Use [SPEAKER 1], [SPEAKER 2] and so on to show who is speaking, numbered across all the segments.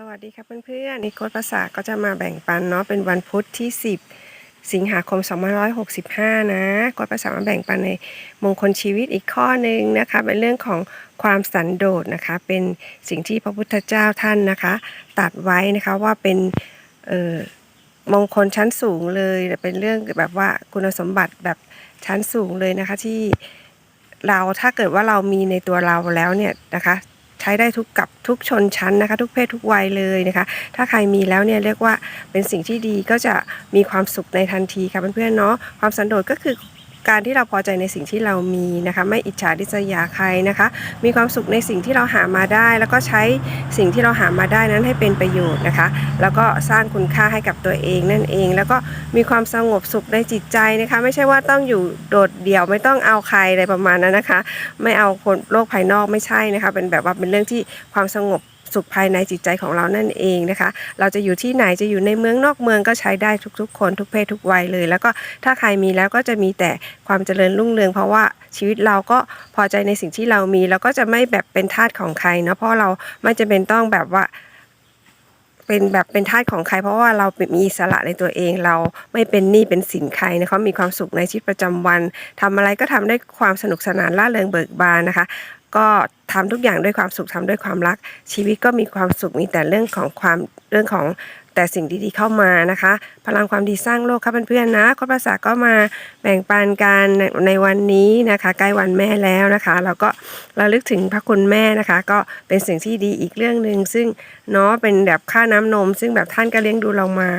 [SPEAKER 1] สวัสดีครับเพื่อนๆนิโคตภาษาก็จะมาแบ่งปันเนาะเป็นวันพุธที่ 10 สิงหาคม 2565 นะกดภาษามาแบ่งปันในมงคลชีวิตอีกข้อหนึ่งนะคะเป็นเรื่องของความสันโดษนะคะ เป็นสิ่งที่พระพุทธเจ้าท่านนะคะ ตัดไว้นะคะว่าเป็นมงคลชั้นสูงเลยเป็นเรื่องแบบว่าคุณสมบัติแบบชั้นสูงเลยนะคะที่เราถ้าเกิดว่าเรามีในตัวเราแล้วเนี่ยนะคะ ช้ได้ทุกกับทุกชนชั้นนะคะ ทุกเพศทุกวัยเลยนะคะ ถ้าใครมีแล้วเนี่ยเรียกว่าเป็นสิ่งที่ดีก็จะมีความสุขในทันทีค่ะเพื่อนๆเนาะความสันโดษก็คือ การที่เราพอใจในสิ่งที่เรามีนะคะ ไม่อิจฉาริษยาใครนะคะ มีความสุขในสิ่งที่เราหามาได้ แล้วก็ใช้สิ่งที่เราหามาได้นั้นให้เป็นประโยชน์นะคะ แล้วก็สร้างคุณค่าให้กับตัวเองนั่นเอง แล้วก็มีความสงบสุขในจิตใจนะคะ ไม่ใช่ว่าต้องอยู่โดดเดี่ยวไม่ต้องเอาใครอะไรประมาณนั้นนะคะ ไม่เอาคนโลกภายนอกไม่ใช่นะคะ เป็นแบบว่าเป็นเรื่องที่ความสงบ สุขภายในจิตใจของเรานั่นเองนะคะ เราจะอยู่ที่ไหนจะอยู่ในเมืองนอกเมืองก็ใช้ได้ทุกๆ คนทุกเพศทุกวัยเลย แล้วก็ถ้าใครมีแล้วก็จะมีแต่ความเจริญรุ่งเรือง เพราะว่าชีวิตเราก็พอใจในสิ่งที่เรามี แล้วก็จะไม่แบบเป็นทาสของใครเนาะเพราะเราไม่จะเป็นต้องแบบว่าเป็นแบบเป็นทาสของใครเพราะว่าเรามีอิสระในตัวเองเราไม่เป็นหนี้เป็นสินใครนะคะมีความสุขในชีวิตประจำวันทำอะไรก็ทำด้ความสนุกสนานล่าเริงเบิกบานนะคะ ก็ทำทุกอย่างด้วยความสุขทำด้วยความรัก ชีวิตก็มีความสุขมีแต่เรื่องของความเรื่องของแต่สิ่งดีๆเข้ามานะคะ พลังความดีสร้างโลกครับเพื่อนๆนะคนภาษาก็มาแบ่งปันกันในวันนี้นะคะใกล้วันแม่แล้วนะคะ เราก็ระลึกถึงพระคุณแม่นะคะ ก็เป็นสิ่งที่ดีอีกเรื่องหนึ่งซึ่งเนาะเป็นแบบค่าน้ำนม ซึ่งแบบท่านก็เลี้ยงดูเรามา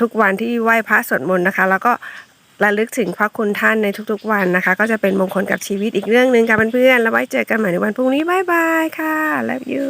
[SPEAKER 1] ทุกวันที่ไหว้พระสวดมนต์นะคะ แล้วก็ ระลึกถึงพระคุณท่านในทุกๆวันนะคะ ก็จะเป็นมงคลกับชีวิตอีกเรื่องหนึ่งค่ะเพื่อนๆแล้วไว้เจอกันใหม่ในวันพรุ่งนี้บายบายค่ะ love you